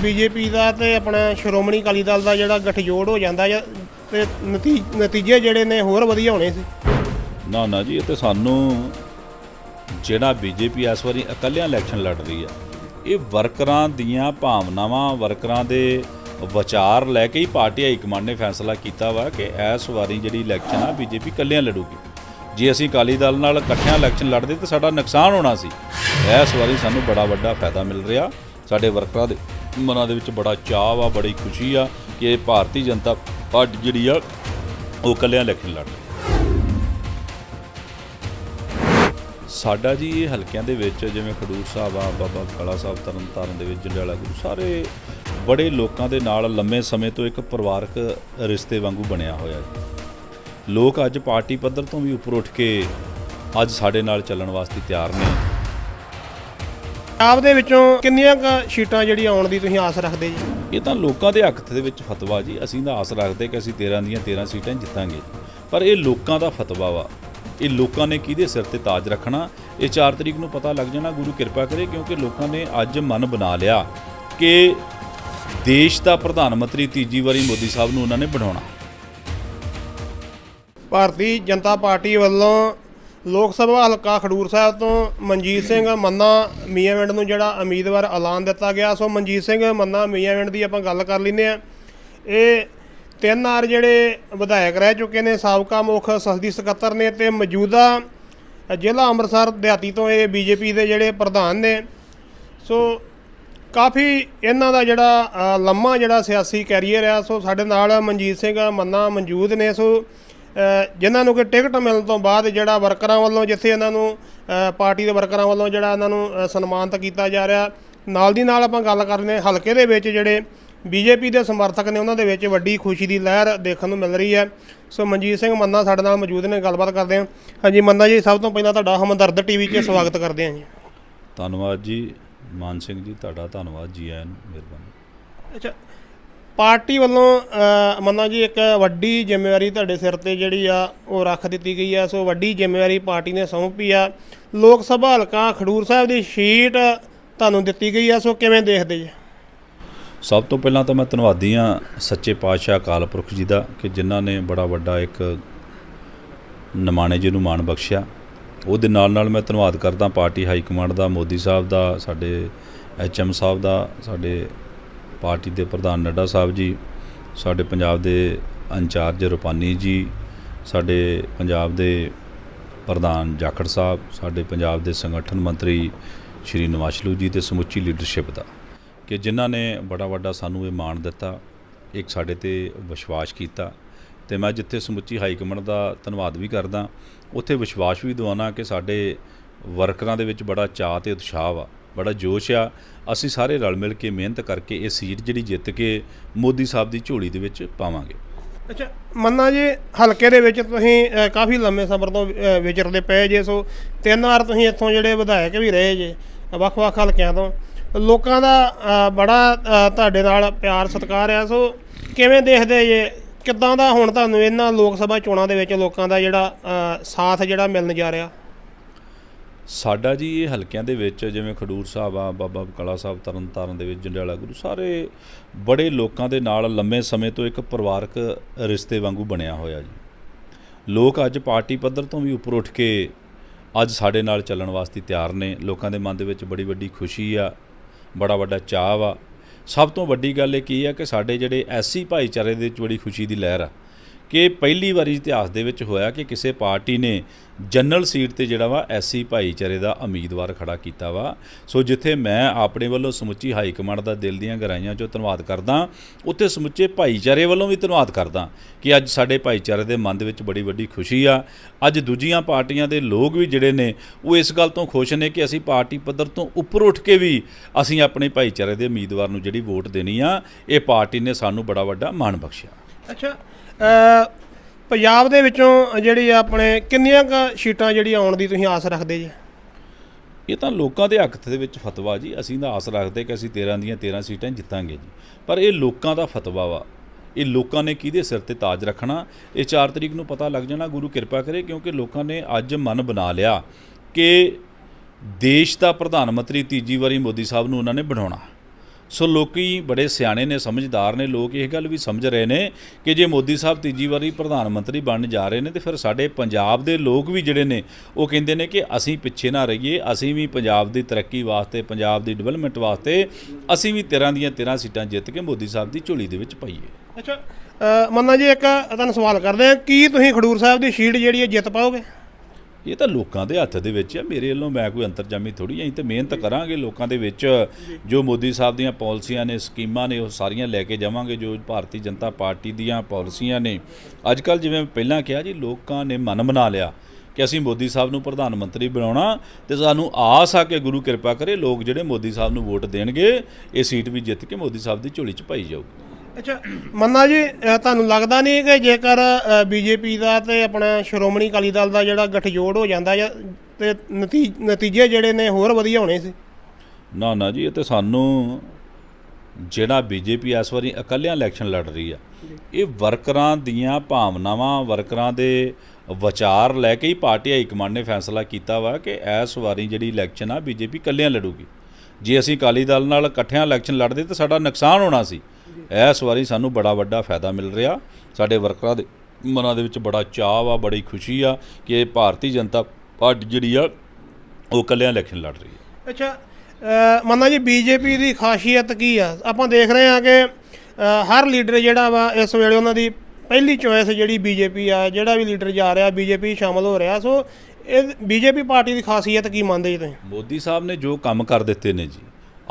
BJP ਦਾ ਤੇ ਆਪਣਾ ਸ਼੍ਰੋਮਣੀ ਅਕਾਲੀ ਦਲ ਦਾ ਜਿਹੜਾ ਗਠਜੋੜ ਹੋ ਜਾਂਦਾ ਜਾਂ ਤੇ ਨਤੀ- ਨਤੀਜੇ ਜਿਹੜੇ ਨੇ ਹੋਰ ਵਧੀਆ ਹੋਣੇ ਸੀ। ਨਾ ਨਾ ਜੀ, ਇਹ ਤੇ ਸਾਨੂੰ ਜਿਹੜਾ ਬੀਜੇਪੀ ਇਸ ਵਾਰੀ ਇਕੱਲਿਆਂ ਇਲੈਕਸ਼ਨ ਲੜ ਰਹੀ ਆ, ਇਹ ਵਰਕਰਾਂ ਦੀਆਂ ਭਾਵਨਾਵਾਂ, ਵਰਕਰਾਂ ਦੇ ਵਿਚਾਰ ਲੈ ਕੇ ਹੀ ਪਾਰਟੀ ਹਾਈ ਕਮਾਂਡ ਨੇ ਫੈਸਲਾ ਕੀਤਾ ਵਾ ਕਿ ਇਸ ਵਾਰੀ ਜਿਹੜੀ ਇਲੈਕਸ਼ਨ ਆ, ਬੀਜੇਪੀ ਇਕੱਲਿਆਂ ਲੜੂਗੀ। ਜੇ ਅਸੀਂ ਅਕਾਲੀ ਦਲ ਨਾਲ ਇਕੱਠਿਆਂ ਇਲੈਕਸ਼ਨ ਲੜਦੇ ਤਾਂ ਸਾਡਾ ਨੁਕਸਾਨ ਹੋਣਾ ਸੀ, ਇਸ ਵਾਰੀ ਸਾਨੂੰ ਬੜਾ ਵੱਡਾ ਫਾਇਦਾ ਮਿਲ ਰਿਹਾ ਸਾਡੇ ਵਰਕਰਾਂ ਦੇ। ਮਨਾਂ ਦੇ ਵਿੱਚ ਬੜਾ ਚਾਅ ਵਾ, ਬੜੀ ਖੁਸ਼ੀ ਆ ਕਿ ਇਹ ਭਾਰਤੀ ਜਨਤਾ ਪਾਰਟੀ ਜਿਹੜੀ ਆ, ਉਹ ਇਕੱਲਿਆਂ ਇਲੈਕਸ਼ਨ ਲੜ ਸਾਡਾ ਜੀ ਇਹ ਹਲਕਿਆਂ ਦੇ ਵਿੱਚ ਜਿਵੇਂ ਖਡੂਰ ਸਾਹਿਬ ਆ, ਬਾਬਾ ਕਾਲਾ ਸਾਹਿਬ ਤਰਨਤਾਰਨ ਦੇ ਵਿੱਚ, ਜੰਡਿਆਲਾ ਗੁਰੂ, ਸਾਰੇ ਬੜੇ ਲੋਕਾਂ ਦੇ ਨਾਲ ਲੰਮੇ ਸਮੇਂ ਤੋਂ ਇੱਕ ਪਰਿਵਾਰਕ ਰਿਸ਼ਤੇ ਵਾਂਗੂ ਬਣਿਆ ਹੋਇਆ ਜੀ ਲੋਕ ਅੱਜ ਪਾਰਟੀ ਪੱਧਰ ਤੋਂ ਵੀ ਉੱਪਰ ਉੱਠ ਕੇ ਅੱਜ ਸਾਡੇ ਨਾਲ ਚੱਲਣ ਵਾਸਤੇ ਤਿਆਰ ਨੇ। ਆਪ ਦੇ ਵਿੱਚੋਂ ਕਿੰਨੀਆਂ ਕੁ ਸੀਟਾਂ ਜਿਹੜੀਆਂ ਆਉਣ ਦੀ ਤੁਸੀਂ ਆਸ ਰੱਖਦੇ ਜੀ? ਇਹ ਤਾਂ ਲੋਕਾਂ ਦੇ ਹੱਕ ਦੇ ਵਿੱਚ ਫਤਵਾ ਜੀ। ਅਸੀਂ ਤਾਂ ਆਸ ਰੱਖਦੇ ਕਿ ਅਸੀਂ 13 ਦੀਆਂ 13 ਸੀਟਾਂ ਜਿੱਤਾਂਗੇ। ਪਰ ਇਹ ਲੋਕਾਂ ਦਾ ਫਤਵਾ ਵਾ। ਇਹ ਲੋਕਾਂ ਨੇ ਕਿਹਦੇ ਸਿਰ ਤੇ ਤਾਜ ਰੱਖਣਾ? ਇਹ 4 ਤਰੀਕ ਨੂੰ ਪਤਾ ਲੱਗ ਜਾਣਾ। ਗੁਰੂ ਕਿਰਪਾ ਕਰੇ ਕਿਉਂਕਿ ਲੋਕਾਂ ਨੇ ਅੱਜ ਮਨ ਬਣਾ ਲਿਆ ਕਿ ਦੇਸ਼ ਦਾ ਪ੍ਰਧਾਨ ਮੰਤਰੀ ਤੀਜੀ ਵਾਰੀ ਮੋਦੀ ਸਾਹਿਬ ਨੂੰ ਉਹਨਾਂ ਨੇ ਬਣਾਉਣਾ। ਭਾਰਤੀ ਜਨਤਾ ਪਾਰਟੀ ਵੱਲੋਂ ਲੋਕ ਸਭਾ ਹਲਕਾ ਖਡੂਰ ਸਾਹਿਬ ਤੋਂ ਮਨਜੀਤ ਸਿੰਘ ਮੰਨਾ ਮੀਆਂਵਿੰਡ ਨੂੰ ਜਿਹੜਾ ਉਮੀਦਵਾਰ ਐਲਾਨ ਦਿੱਤਾ ਗਿਆ, ਸੋ ਮਨਜੀਤ ਸਿੰਘ ਮੰਨਾ ਮੀਆਂਵਿੰਡ ਦੀ ਆਪਾਂ ਗੱਲ ਕਰ ਲੈਂਦੇ ਆ ਇਹ ਤਿੰਨ ਆਰ ਜਿਹੜੇ ਵਿਧਾਇਕ ਰਹਿ ਚੁੱਕੇ ਨੇ, ਸਾਬਕਾ ਮੁੱਖ ਸੰਸਦੀ ਸਕੱਤਰ ਨੇ ਤੇ ਮੌਜੂਦਾ ਜ਼ਿਲ੍ਹਾ ਅੰਮ੍ਰਿਤਸਰ ਦਿਹਾਤੀ ਤੋਂ ਇਹ ਬੀਜੇਪੀ ਦੇ ਜਿਹੜੇ ਪ੍ਰਧਾਨ ਨੇ। ਸੋ ਕਾਫੀ ਇਹਨਾਂ ਦਾ ਜਿਹੜਾ ਲੰਮਾ ਜਿਹੜਾ ਸਿਆਸੀ ਕੈਰੀਅਰ ਆ, ਸੋ ਸਾਡੇ ਨਾਲ ਮਨਜੀਤ ਸਿੰਘ ਮੰਨਾ ਮੌਜੂਦ ਨੇ। ਸੋ ਜਿਨ੍ਹਾਂ ਨੂੰ ਕਿ ਟਿਕਟ ਮਿਲਣ ਤੋਂ ਬਾਅਦ ਜਿਹੜਾ ਵਰਕਰਾਂ ਵੱਲੋਂ ਜਿੱਥੇ ਇਹਨਾਂ ਨੂੰ ਪਾਰਟੀ ਦੇ ਵਰਕਰਾਂ ਵੱਲੋਂ ਜਿਹੜਾ ਇਹਨਾਂ ਨੂੰ ਸਨਮਾਨਿਤ ਕੀਤਾ ਜਾ ਰਿਹਾ ਨਾਲ ਦੀ ਨਾਲ ਆਪਾਂ ਗੱਲ ਕਰਦੇ ਹਾਂ ਹਲਕੇ ਦੇ ਵਿੱਚ ਜਿਹੜੇ ਬੀਜੇਪੀ ਦੇ ਸਮਰਥਕ ਨੇ ਉਹਨਾਂ ਦੇ ਵਿੱਚ ਵੱਡੀ ਖੁਸ਼ੀ ਦੀ ਲਹਿਰ ਦੇਖਣ ਨੂੰ ਮਿਲ ਰਹੀ ਹੈ। ਸੋ ਮਨਜੀਤ ਸਿੰਘ ਮੰਨਾ ਸਾਡੇ ਨਾਲ ਮੌਜੂਦ ਨੇ ਗੱਲਬਾਤ ਕਰਦੇ ਹਾਂ। ਹਾਂਜੀ ਮੰਨਾ ਜੀ ਸਭ ਤੋਂ ਪਹਿਲਾਂ ਤੁਹਾਡਾ ਹਮਦਰਦ ਟੀਵੀ 'ਚ ਸਵਾਗਤ ਕਰਦੇ ਹਾਂ ਜੀ। ਧੰਨਵਾਦ ਜੀ ਮਾਨ ਸਿੰਘ ਜੀ ਤੁਹਾਡਾ ਧੰਨਵਾਦ ਜੀ ਆਇਆਂ ਨੂੰ ਮਿਹਰਬਾਨੀ। ਅੱਛਾ ਪਾਰਟੀ ਵੱਲੋਂ ਅ, ਮੰਨਾ ਜੀ ਇੱਕ ਵੱਡੀ ਜ਼ਿੰਮੇਵਾਰੀ ਤੁਹਾਡੇ ਸਿਰ ਤੇ ਜਿਹੜੀ ਆ ਉਹ ਰੱਖ ਦਿੱਤੀ ਗਈ ਆ। ਸੋ ਵੱਡੀ ਜ਼ਿੰਮੇਵਾਰੀ ਪਾਰਟੀ ਨੇ ਸੌਂਪੀ ਆ। ਲੋਕ ਸਭਾ ਹਲਕਾ ਖਡੂਰ ਸਾਹਿਬ ਦੀ ਸ਼ੀਟ ਤੁਹਾਨੂੰ ਦਿੱਤੀ ਗਈ ਆ। ਸੋ ਕਿਵੇਂ ਦੇਖਦੇ ਜੀ? ਸਭ ਤੋਂ ਪਹਿਲਾਂ ਤਾਂ ਮੈਂ ਧੰਨਵਾਦੀ ਹਾਂ ਸੱਚੇ ਪਾਤਸ਼ਾਹ ਅਕਾਲ ਪੁਰਖ ਜੀ ਦਾ ਕਿ ਜਿਨ੍ਹਾਂ ਨੇ ਬੜਾ ਵੱਡਾ ਇੱਕ ਨਿਮਾਣੇ ਜੀ ਨੂੰ ਮਾਣ ਬਖਸ਼ਿਆ। ਉਹਦੇ ਨਾਲ ਨਾਲ ਮੈਂ ਧੰਨਵਾਦ ਕਰਦਾ ਪਾਰਟੀ ਹਾਈ ਕਮਾਂਡ ਦਾ ਮੋਦੀ ਸਾਹਿਬ ਦਾ ਸਾਡੇ ਐਚਐਮ ਸਾਹਿਬ ਦਾ ਸਾਡੇ ਪਾਰਟੀ ਦੇ ਪ੍ਰਧਾਨ ਨੱਡਾ ਸਾਹਿਬ ਜੀ, ਸਾਡੇ ਪੰਜਾਬ ਦੇ ਇੰਚਾਰਜ ਰੁਪਾਨੀ ਜੀ, ਸਾਡੇ ਪੰਜਾਬ ਦੇ ਪ੍ਰਧਾਨ ਜਾਖੜ ਸਾਹਿਬ, ਸਾਡੇ ਪੰਜਾਬ ਦੇ ਸੰਗਠਨ ਮੰਤਰੀ ਸ਼੍ਰੀ ਨਵਾਸ਼ਲੂ ਜੀ ਤੇ ਸਮੁੱਚੀ ਲੀਡਰਸ਼ਿਪ ਦਾ। ਕਿ ਜਿਨ੍ਹਾਂ ਨੇ ਬੜਾ ਵੱਡਾ ਸਾਨੂੰ ਇਹ ਮਾਣ ਦਿੱਤਾ, ਇੱਕ ਸਾਡੇ ਤੇ ਵਿਸ਼ਵਾਸ ਕੀਤਾ ਤੇ ਮੈਂ ਜਿੱਥੇ ਸਮੁੱਚੀ ਹਾਈ ਕਮਾਂਡ ਦਾ ਧੰਨਵਾਦ ਵੀ ਕਰਦਾ, ਉੱਥੇ ਵਿਸ਼ਵਾਸ ਵੀ ਦਿਵਾਉਣਾ ਕਿ ਸਾਡੇ ਵਰਕਰਾਂ ਦੇ ਵਿੱਚ ਬੜਾ ਚਾਅ ਤੇ ਉਤਸ਼ਾਹ ਆ ਬੜਾ ਜੋਸ਼ ਆ। ਅਸੀਂ ਸਾਰੇ ਰਲ ਮਿਲ ਕੇ ਮਿਹਨਤ ਕਰਕੇ ਇਹ ਸੀਟ ਜਿਹੜੀ ਜਿੱਤ ਕੇ ਮੋਦੀ ਸਾਹਿਬ ਦੀ ਝੋਲੀ ਦੇ ਵਿੱਚ ਪਾਵਾਂਗੇ। ਅੱਛਾ, ਮੰਨਾ ਜੀ, ਹਲਕੇ ਦੇ ਵਿੱਚ ਤੁਸੀਂ ਕਾਫੀ ਲੰਮੇ ਸਮਰ ਤੋਂ ਵਿਚਰਦੇ ਪਏ ਜੇ, ਸੋ ਤਿੰਨ ਵਾਰ ਤੁਸੀਂ ਇੱਥੋਂ ਜਿਹੜੇ ਵਿਧਾਇਕ ਵੀ ਰਹੇ ਜੇ, ਵੱਖ-ਵੱਖ ਹਲਕਿਆਂ ਤੋਂ। ਲੋਕਾਂ ਦਾ ਬੜਾ ਤੁਹਾਡੇ ਨਾਲ ਪਿਆਰ, ਸਤਿਕਾਰ ਆ। ਸੋ ਕਿਵੇਂ ਦੇਖਦੇ ਜੇ, ਕਿੱਦਾਂ ਦਾ ਹੁਣ ਤੁਹਾਨੂੰ ਇਹਨਾਂ ਲੋਕ ਸਭਾ ਚੋਣਾਂ ਦੇ ਵਿੱਚ ਲੋਕਾਂ ਦਾ ਜਿਹੜਾ ਸਾਥ ਜਿਹੜਾ ਮਿਲਣ ਜਾ ਰਿਹਾ? ਸਾਡਾ ਜੀ ਇਹ ਹਲਕਿਆਂ ਦੇ ਵਿੱਚ, ਜਿਵੇਂ ਖਡੂਰ ਸਾਹਿਬ ਆ, ਬਾਬਾ ਬਕਾਲਾ ਸਾਹਿਬ ਤਰਨਤਾਰਨ ਦੇ ਵਿੱਚ, ਜੰਡਿਆਲਾ ਗੁਰੂ, ਸਾਰੇ ਬੜੇ ਲੋਕਾਂ ਦੇ ਨਾਲ ਲੰਮੇ ਸਮੇਂ ਤੋਂ ਇੱਕ ਪਰਿਵਾਰਕ ਰਿਸ਼ਤੇ ਵਾਂਗੂ ਬਣਿਆ ਹੋਇਆ ਜੀ। ਲੋਕ ਅੱਜ ਪਾਰਟੀ ਪੱਧਰ ਤੋਂ ਵੀ ਉੱਪਰ ਉੱਠ ਕੇ ਅੱਜ ਸਾਡੇ ਨਾਲ ਚੱਲਣ ਵਾਸਤੇ ਤਿਆਰ ਨੇ। ਲੋਕਾਂ ਦੇ ਮਨ ਦੇ ਵਿੱਚ ਬੜੀ ਵੱਡੀ ਖੁਸ਼ੀ ਆ, ਬੜਾ ਵੱਡਾ ਚਾਅ ਆ ਸਭ ਤੋਂ ਵੱਡੀ ਗੱਲ ਇਹ ਕੀ ਆ ਕਿ ਸਾਡੇ ਜਿਹੜੇ ਐਸੀ ਭਾਈਚਾਰੇ ਦੇ ਵਿੱਚ ਬੜੀ ਖੁਸ਼ੀ ਦੀ ਲਹਿਰ ਆ। ਕਿ ਪਹਿਲੀ ਵਾਰੀ ਇਤਿਹਾਸ ਦੇ ਵਿੱਚ ਹੋਇਆ ਕਿ ਕਿਸੇ ਪਾਰਟੀ ਨੇ ਜਨਰਲ ਸੀਟ ਤੇ ਜਿਹੜਾ ਵਾ ਐਸੀ ਭਾਈਚਾਰੇ ਦਾ ਉਮੀਦਵਾਰ ਖੜਾ ਕੀਤਾ ਵਾ। ਸੋ ਜਿੱਥੇ ਮੈਂ ਆਪਣੇ ਵੱਲੋਂ ਸਮੁੱਚੀ ਹਾਈ ਕਮਾਂਡ ਦਾ ਦਿਲ ਦੀਆਂ ਗਹਿਰਾਈਆਂ 'ਚੋਂ ਧੰਨਵਾਦ ਕਰਦਾ, ਉੱਥੇ ਸਮੁੱਚੇ ਭਾਈਚਾਰੇ ਵੱਲੋਂ ਵੀ ਧੰਨਵਾਦ ਕਰਦਾ ਕਿ ਅੱਜ ਸਾਡੇ ਭਾਈਚਾਰੇ ਦੇ ਮਨ ਦੇ ਵਿੱਚ ਬੜੀ ਵੱਡੀ ਖੁਸ਼ੀ ਆ। ਅੱਜ ਦੂਜੀਆਂ ਪਾਰਟੀਆਂ ਦੇ ਲੋਕ ਵੀ ਜਿਹੜੇ ਨੇ, ਉਹ ਇਸ ਗੱਲ ਤੋਂ ਖੁਸ਼ ਨੇ ਕਿ ਅਸੀਂ ਪਾਰਟੀ ਪੱਧਰ ਤੋਂ ਉੱਪਰ ਉੱਠ ਕੇ ਵੀ ਅਸੀਂ ਆਪਣੇ ਭਾਈਚਾਰੇ ਦੇ ਉਮੀਦਵਾਰ ਨੂੰ ਜਿਹੜੀ ਵੋਟ ਦੇਣੀ ਆ, ਇਹ ਪਾਰਟੀ ਨੇ ਸਾਨੂੰ ਬੜਾ ਵੱਡਾ ਮਾਣ ਬਖਸ਼ਿਆ। ਅੱਛਾ ਪੰਜਾਬ ਦੇ ਵਿੱਚੋਂ ਜਿਹੜੀ ਆ ਆਪਣੇ ਕਿੰਨੀਆਂ ਕ ਸੀਟਾਂ ਜਿਹੜੀ ਆਉਣ ਦੀ ਤੁਸੀਂ ਆਸ ਰੱਖਦੇ ਜੀ? ਇਹ ਤਾਂ ਲੋਕਾਂ ਦੇ ਹੱਕ ਦੇ ਵਿੱਚ ਫਤਵਾ ਜੀ, ਅਸੀਂ ਤਾਂ ਆਸ ਰੱਖਦੇ ਕਿ ਅਸੀਂ 13 ਦੀਆਂ 13 ਸੀਟਾਂ ਜਿੱਤਾਂਗੇ ਜੀ। ਪਰ ਇਹ ਲੋਕਾਂ ਦਾ ਫਤਵਾ ਵਾ। ਇਹ ਲੋਕਾਂ ਨੇ ਕਿਹਦੇ ਸਿਰ ਤੇ ਤਾਜ ਰੱਖਣਾ? ਇਹ 4 ਤਰੀਕ ਨੂੰ ਪਤਾ ਲੱਗ ਜਾਣਾ, ਗੁਰੂ ਕਿਰਪਾ ਕਰੇ, ਕਿਉਂਕਿ ਲੋਕਾਂ ਨੇ ਅੱਜ ਮਨ ਬਣਾ ਲਿਆ ਕਿ ਦੇਸ਼ ਦਾ ਪ੍ਰਧਾਨ ਮੰਤਰੀ ਤੀਜੀ ਵਾਰੀ ਮੋਦੀ ਸਾਹਿਬ ਨੂੰ ਉਹਨਾਂ ਨੇ ਬਣਾਉਣਾ। ਸੋ ਲੋਕੀ ਬੜੇ ਸਿਆਣੇ ਨੇ, ਸਮਝਦਾਰ ਨੇ, ਲੋਕ ਇਹ ਗੱਲ ਵੀ ਸਮਝ ਰਹੇ ਨੇ ਕਿ ਜੇ ਮੋਦੀ ਸਾਹਿਬ ਤੀਜੀ ਵਾਰੀ ਪ੍ਰਧਾਨ ਮੰਤਰੀ ਬਣਨ ਜਾ ਰਹੇ ਨੇ ਤੇ ਫਿਰ ਸਾਡੇ ਪੰਜਾਬ ਦੇ ਲੋਕ ਵੀ ਜਿਹੜੇ ਨੇ, ਉਹ ਕਹਿੰਦੇ ਨੇ ਕਿ ਅਸੀਂ ਪਿੱਛੇ ਨਾ ਰਹੀਏ, ਅਸੀਂ ਵੀ ਪੰਜਾਬ ਦੀ ਤਰੱਕੀ ਵਾਸਤੇ, ਪੰਜਾਬ ਦੀ ਡਿਵੈਲਪਮੈਂਟ ਵਾਸਤੇ ਅਸੀਂ ਵੀ 13 ਦੀਆਂ 13 ਸੀਟਾਂ ਜਿੱਤ ਕੇ ਮੋਦੀ ਸਾਹਿਬ ਦੀ ਝੋਲੀ ਦੇ ਵਿੱਚ ਪਾਈਏ। ਅੱਛਾ ਮੰਨਾ ਜੀ, ਇੱਕ ਤੁਹਾਨੂੰ ਸਵਾਲ ਕਰਦੇ ਆ ਕੀ ਤੁਸੀਂ ਖਡੂਰ ਸਾਹਿਬ ਦੀ ਸੀਟ ਜਿਹੜੀ ਹੈ ਜਿੱਤ ਪਾਓਗੇ? ਇਹ ਤਾਂ ਲੋਕਾਂ ਦੇ ਹੱਥ ਦੇ ਵਿੱਚ ਹੈ ਮੇਰੇ ਵੱਲੋਂ ਮੈਂ ਕੋਈ ਅੰਤਰਜਾਮੀ ਥੋੜੀ ਅਸੀਂ ਤੇ ਮਿਹਨਤ ਕਰਾਂਗੇ ਲੋਕਾਂ ਦੇ ਵਿੱਚ। ਜੋ ਮੋਦੀ ਸਾਹਿਬ ਦੀਆਂ ਪਾਲਿਸੀਆਂ ਨੇ, ਸਕੀਮਾਂ ਨੇ, ਉਹ ਸਾਰੀਆਂ ਲੈ ਕੇ ਜਾਵਾਂਗੇ, ਜੋ ਭਾਰਤੀ ਜਨਤਾ ਪਾਰਟੀ ਦੀਆਂ ਪਾਲਿਸੀਆਂ ਨੇ। ਅੱਜ ਕੱਲ ਜਿਵੇਂ ਪਹਿਲਾਂ ਕਿਹਾ ਜੀ, ਲੋਕਾਂ ਨੇ ਮਨ ਬਣਾ ਲਿਆ ਕਿ ਅਸੀਂ ਮੋਦੀ ਸਾਹਿਬ ਨੂੰ ਪ੍ਰਧਾਨ ਮੰਤਰੀ ਬਣਾਉਣਾ ਤੇ ਸਾਨੂੰ ਆਸ ਆ ਕਿ ਗੁਰੂ ਕਿਰਪਾ ਕਰੇ, ਲੋਕ ਜਿਹੜੇ ਮੋਦੀ ਸਾਹਿਬ ਨੂੰ ਵੋਟ ਦੇਣਗੇ, ਇਹ ਸੀਟ ਵੀ ਜਿੱਤ ਕੇ ਮੋਦੀ ਸਾਹਿਬ ਦੀ ਝੋਲੀ 'ਚ ਪਾਈ ਜਾਊਗੀ। ਅੱਛਾ ਮੰਨਾ ਜੀ ਅ, ਤੁਹਾਨੂੰ ਲੱਗਦਾ ਨਹੀਂ ਕਿ ਜੇਕਰ ਬੀਜੇਪੀ ਦਾ ਤੇ ਆਪਣਾ ਸ਼੍ਰੋਮਣੀ ਅਕਾਲੀ ਦਲ ਦਾ ਜਿਹੜਾ ਗਠਜੋੜ ਹੋ ਜਾਂਦਾ ਜਾਂ ਤੇ ਨਤੀ- ਨਤੀਜੇ ਜਿਹੜੇ ਨੇ ਹੋਰ ਵਧੀਆ ਹੋਣੇ ਸੀ? ਨਾ ਨਾ ਜੀ ਇਹ ਤੇ ਸਾਨੂੰ ਜਿਹੜਾ ਬੀਜੇਪੀ ਇਸ ਵਾਰੀ ਇਕੱਲਿਆਂ ਇਲੈਕਸ਼ਨ ਲੜ ਰਹੀ ਆ ਇਹ ਵਰਕਰਾਂ ਦੀਆਂ ਭਾਵਨਾਵਾਂ ਵਰਕਰਾਂ ਦੇ ਵਿਚਾਰ ਲੈ ਕੇ ਹੀ ਪਾਰਟੀ ਹਾਈ ਕਮਾਂਡ ਨੇ ਫੈਸਲਾ ਕੀਤਾ ਵਾ ਕਿ ਇਸ ਵਾਰੀ ਜਿਹੜੀ ਇਲੈਕਸ਼ਨ ਆ ਬੀਜੇਪੀ ਇਕੱਲਿਆਂ ਲੜੂਗੀ। ਜੇ ਅਸੀਂ ਅਕਾਲੀ ਦਲ ਨਾਲ ਇਕੱਠਿਆਂ ਇਲੈਕਸ਼ਨ ਲੜਦੇ ਤਾਂ ਸਾਡਾ ਨੁਕਸਾਨ ਹੋਣਾ ਸੀ ਇਸ ਵਾਰੀ ਸਾਨੂੰ ਬੜਾ ਵੱਡਾ ਫਾਇਦਾ ਮਿਲ ਰਿਹਾ। ਸਾਡੇ ਵਰਕਰਾਂ ਦੇ ਮਨਾਂ ਦੇ ਵਿੱਚ ਬੜਾ ਚਾਅ ਵਾ ਬੜੀ ਖੁਸ਼ੀ ਆ ਕਿ ਇਹ ਭਾਰਤੀ ਜਨਤਾ ਪਾਰਟੀ ਜਿਹੜੀ ਆ ਉਹ ਇਕੱਲਿਆਂ ਇਲੈਕਸ਼ਨ ਲੜ ਰਹੀ ਹੈ। ਅੱਛਾ ਮੰਨਾ ਜੀ ਬੀਜੇਪੀ ਦੀ ਖਾਸੀਅਤ ਕੀ ਆ? ਆਪਾਂ ਦੇਖ ਰਹੇ ਹਾਂ ਕਿ ਹਰ ਲੀਡਰ ਜਿਹੜਾ ਵਾ ਇਸ ਵੇਲੇ ਉਹਨਾਂ ਦੀ ਪਹਿਲੀ ਚੋਇਸ ਜਿਹੜੀ ਬੀਜੇਪੀ ਆ ਜਿਹੜਾ ਵੀ ਲੀਡਰ ਜਾ ਰਿਹਾ ਬੀਜੇਪੀ ਸ਼ਾਮਲ ਹੋ ਰਿਹਾ। ਸੋ ਇਹ ਬੀਜੇਪੀ ਪਾਰਟੀ ਦੀ ਖਾਸੀਅਤ ਕੀ ਮੰਨਦੇ ਜੀ ਤੁਸੀਂ? ਮੋਦੀ ਸਾਹਿਬ ਨੇ ਜੋ ਕੰਮ ਕਰ ਦਿੱਤੇ ਨੇ ਜੀ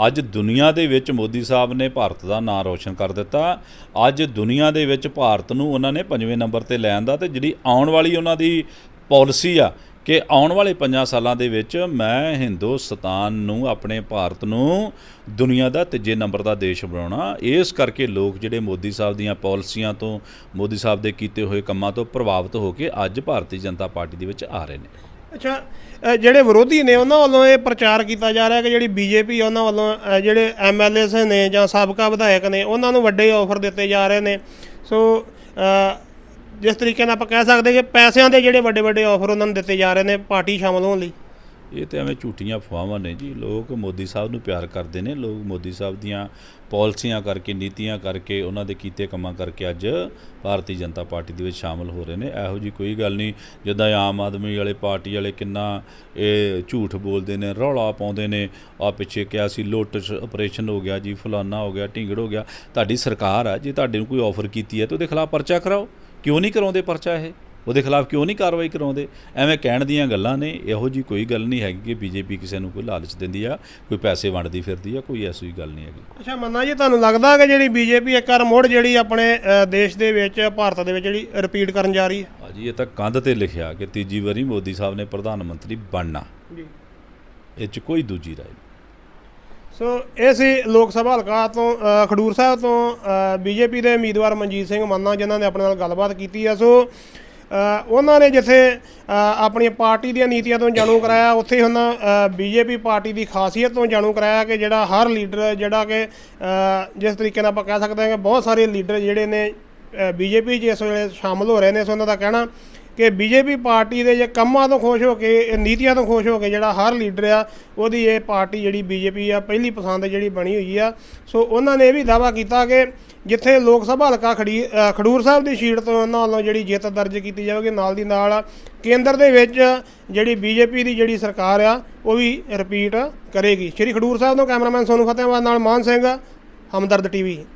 ਅੱਜ ਦੁਨੀਆ ਦੇ ਵਿੱਚ ਮੋਦੀ ਸਾਹਿਬ ਨੇ ਭਾਰਤ ਦਾ ਨਾਮ ਰੋਸ਼ਨ ਕਰ ਦਿੱਤਾ। ਅੱਜ ਦੁਨੀਆ ਦੇ ਵਿੱਚ ਭਾਰਤ ਨੂੰ ਉਹਨਾਂ ਨੇ ਪੰਜਵੇਂ ਨੰਬਰ ਤੇ ਲੈਣ ਦਾ ਤੇ ਜਿਹੜੀ ਆਉਣ ਵਾਲੀ ਉਹਨਾਂ ਦੀ ਪਾਲਿਸੀ ਆ ਕਿ ਆਉਣ ਵਾਲੇ 5 ਸਾਲਾਂ ਦੇ ਵਿੱਚ ਮੈਂ ਹਿੰਦੁਸਤਾਨ ਨੂੰ, ਆਪਣੇ ਭਾਰਤ ਨੂੰ ਦੁਨੀਆ ਦਾ ਤੀਜੇ ਨੰਬਰ ਦਾ ਦੇਸ਼ ਬਣਾਉਣਾ। ਇਸ ਕਰਕੇ ਲੋਕ ਜਿਹੜੇ ਮੋਦੀ ਸਾਹਿਬ ਦੀਆਂ ਪਾਲਿਸੀਆਂ ਤੋਂ, ਮੋਦੀ ਸਾਹਿਬ ਦੇ ਕੀਤੇ ਹੋਏ ਕੰਮਾਂ ਤੋਂ ਪ੍ਰਭਾਵਿਤ ਹੋ ਕੇ ਅੱਜ ਭਾਰਤੀ ਜਨਤਾ ਪਾਰਟੀ ਦੇ ਵਿੱਚ ਆ ਰਹੇ ਨੇ। ਅੱਛਾ ਜਿਹੜੇ ਵਿਰੋਧੀ ਨੇ ਉਹਨਾਂ ਵੱਲੋਂ ਇਹ ਪ੍ਰਚਾਰ ਕੀਤਾ ਜਾ ਰਿਹਾ ਕਿ ਜਿਹੜੀ ਬੀਜੇਪੀ ਉਹਨਾਂ ਵੱਲੋਂ ਅ, ਜਿਹੜੇ ਐਮਐਲਏਸ ਨੇ ਜਾਂ ਸਾਬਕਾ ਵਿਧਾਇਕ ਨੇ ਉਹਨਾਂ ਨੂੰ ਵੱਡੇ ਆਫਰ ਦਿੱਤੇ ਜਾ ਰਹੇ ਨੇ। ਸੋ ਜਿਸ ਤਰੀਕੇ ਨਾਲ ਆਪਾਂ ਕਹਿ ਸਕਦੇ ਕਿ ਪੈਸਿਆਂ ਦੇ ਜਿਹੜੇ ਵੱਡੇ ਵੱਡੇ ਆਫਰ ਉਹਨਾਂ ਨੂੰ ਦਿੱਤੇ ਜਾ ਰਹੇ ਨੇ ਪਾਰਟੀ ਸ਼ਾਮਲ ਹੋਣ ਲਈ। ਇਹ ਤੇ ਐਵੇਂ ਝੂਠੀਆਂ ਅਫਵਾਹਾਂ ਨੇ ਜੀ। ਲੋਕ ਮੋਦੀ ਸਾਹਿਬ ਨੂੰ ਪਿਆਰ ਕਰਦੇ ਨੇ। ਲੋਕ ਮੋਦੀ ਸਾਹਿਬ ਦੀਆਂ ਪਾਲਿਸੀਆਂ ਕਰਕੇ, ਨੀਤੀਆਂ ਕਰਕੇ, ਉਹਨਾਂ ਦੇ ਕੀਤੇ ਕੰਮਾਂ ਕਰਕੇ ਅੱਜ ਭਾਰਤੀ ਜਨਤਾ ਪਾਰਟੀ ਦੇ ਵਿੱਚ ਸ਼ਾਮਲ ਹੋ ਰਹੇ ਨੇ। ਇਹੋ ਜੀ ਕੋਈ ਗੱਲ ਨਹੀਂ, ਜਿੱਦਾਂ ਆਮ ਆਦਮੀ ਵਾਲੇ ਪਾਰਟੀ ਵਾਲੇ ਕਿੰਨਾ ਇਹ ਝੂਠ ਬੋਲਦੇ ਨੇ, ਰੌਲਾ ਪਾਉਂਦੇ ਨੇ। ਆ ਪਿੱਛੇ ਕਿਹਾ ਸੀ ਲੋਟਸ ਆਪਰੇਸ਼ਨ ਹੋ ਗਿਆ ਜੀ, ਫਲਾਨਾ ਹੋ ਗਿਆ, ਢਿੰਗੜ ਹੋ ਗਿਆ। ਤੁਹਾਡੀ ਸਰਕਾਰ ਆ, ਜੇ ਤੁਹਾਡੇ ਨੂੰ ਕੋਈ ਆਫਰ ਕੀਤੀ ਹੈ ਤਾਂ ਉਹਦੇ ਖਿਲਾਫ ਪਰਚਾ ਕਰਾਓ। ਕਿਉਂ ਨਹੀਂ ਕਰਾਉਂਦੇ ਪਰਚਾ ਇਹ? ਉਹਦੇ ਖਿਲਾਫ ਕਿਉਂ ਨਹੀਂ ਕਾਰਵਾਈ ਕਰਾਉਂਦੇ? ਐਵੇਂ ਕਹਿਣ ਦੀਆਂ ਗੱਲਾਂ ਨੇ। ਇਹੋ ਜੀ ਕੋਈ ਗੱਲ ਨਹੀਂ ਹੈਗੀ ਕਿ ਬੀਜੇਪੀ ਕਿਸੇ ਨੂੰ ਕੋਈ ਲਾਲਚ ਦਿੰਦੀ ਆ ਕੋਈ ਪੈਸੇ ਵੰਡਦੀ ਫਿਰਦੀ ਆ ਕੋਈ ਐਸੀ ਗੱਲ ਨਹੀਂ ਹੈਗੀ। ਅੱਛਾ ਮੰਨਾ ਜੀ ਤੁਹਾਨੂੰ ਲੱਗਦਾ ਕਿ ਜਿਹੜੀ ਬੀਜੇਪੀ ਇੱਕ ਵਾਰ ਮੁੜ ਜਿਹੜੀ ਆਪਣੇ ਦੇਸ਼ ਦੇ ਵਿੱਚ ਭਾਰਤ ਦੇ ਵਿੱਚ ਜਿਹੜੀ ਰਿਪੀਟ ਕਰਨ ਜਾ ਰਹੀ ਹੈ? ਭਾਜੀ ਇਹ ਤਾਂ ਕੰਧ ਤੇ ਲਿਖਿਆ ਕਿ ਤੀਜੀ ਵਾਰੀ ਮੋਦੀ ਸਾਹਿਬ ਨੇ ਪ੍ਰਧਾਨ ਮੰਤਰੀ ਬਣਨਾ। ਜੀ। ਇਹ 'ਚ ਕੋਈ ਦੂਜੀ ਰਾਏ ਨਹੀਂ। ਸੋ ਇਹ ਸੀ ਲੋਕ ਸਭਾ ਹਲਕਾ ਤੋਂ ਖਡੂਰ ਸਾਹਿਬ ਤੋਂ ਬੀਜੇਪੀ ਦੇ ਉਮੀਦਵਾਰ ਮਨਜੀਤ ਸਿੰਘ ਮੰਨਾ ਜਿਨ੍ਹਾਂ ਨੇ ਆਪਣੇ ਨਾਲ ਗੱਲਬਾਤ ਕੀਤੀ ਆ। ਸੋ ਉਹਨਾਂ ਨੇ ਜਿੱਥੇ ਆਪਣੀਆਂ ਪਾਰਟੀ ਦੀਆਂ ਨੀਤੀਆਂ ਤੋਂ ਜਾਣੂ ਕਰਾਇਆ, ਉੱਥੇ ਉਹਨਾਂ ਬੀਜੇਪੀ ਪਾਰਟੀ ਦੀ ਖਾਸੀਅਤ ਤੋਂ ਜਾਣੂ ਕਰਾਇਆ ਕਿ ਜਿਹੜਾ ਹਰ ਲੀਡਰ, ਜਿਹੜਾ ਕਿ ਜਿਸ ਤਰੀਕੇ ਨਾਲ ਆਪਾਂ ਕਹਿ ਸਕਦੇ ਹਾਂ ਕਿ ਬਹੁਤ ਸਾਰੇ ਲੀਡਰ ਜਿਹੜੇ ਨੇ ਬੀਜੇਪੀ 'ਚ ਇਸ ਵੇਲੇ ਸ਼ਾਮਲ ਹੋ ਰਹੇ ਨੇ, ਸੋ ਉਹਨਾਂ ਦਾ ਕਹਿਣਾ ਕਿ ਬੀਜੇਪੀ ਪਾਰਟੀ ਦੇ ਜੇ ਕੰਮਾਂ ਤੋਂ ਖੁਸ਼ ਹੋ ਕੇ ਨੀਤੀਆਂ ਤੋਂ ਖੁਸ਼ ਹੋ ਕੇ ਜਿਹੜਾ ਹਰ ਲੀਡਰ ਆ, ਉਹਦੀ ਇਹ ਪਾਰਟੀ ਜਿਹੜੀ ਬੀਜੇਪੀ ਆ, ਪਹਿਲੀ ਪਸੰਦ ਜਿਹੜੀ ਬਣੀ ਹੋਈ ਆ। ਸੋ ਉਹਨਾਂ ਨੇ ਇਹ ਵੀ ਦਾਵਾ ਕੀਤਾ ਕਿ ਜਿੱਥੇ ਲੋਕ ਸਭਾ ਹਲਕਾ ਖੜੀ ਖਡੂਰ ਸਾਹਿਬ ਦੀ ਸੀਟ ਤੋਂ ਉਹਨਾਂ ਵੱਲੋਂ ਜਿਹੜੀ ਜਿੱਤ ਦਰਜ ਕੀਤੀ ਜਾਵੇਗੀ, ਨਾਲ ਦੀ ਨਾਲ ਕੇਂਦਰ ਦੇ ਵਿੱਚ ਜਿਹੜੀ ਬੀਜੇਪੀ ਦੀ ਜਿਹੜੀ ਸਰਕਾਰ ਆ, ਉਹ ਵੀ ਰਿਪੀਟ ਕਰੇਗੀ। ਸ਼੍ਰੀ ਖਡੂਰ ਸਾਹਿਬ ਤੋਂ ਕੈਮਰਾਮੈਨ ਸੋਨੂ ਫਤਿਹਾਬਾਦ ਨਾਲ ਮਾਨ ਸਿੰਘ, ਹਮਦਰਦ ਟੀਵੀ।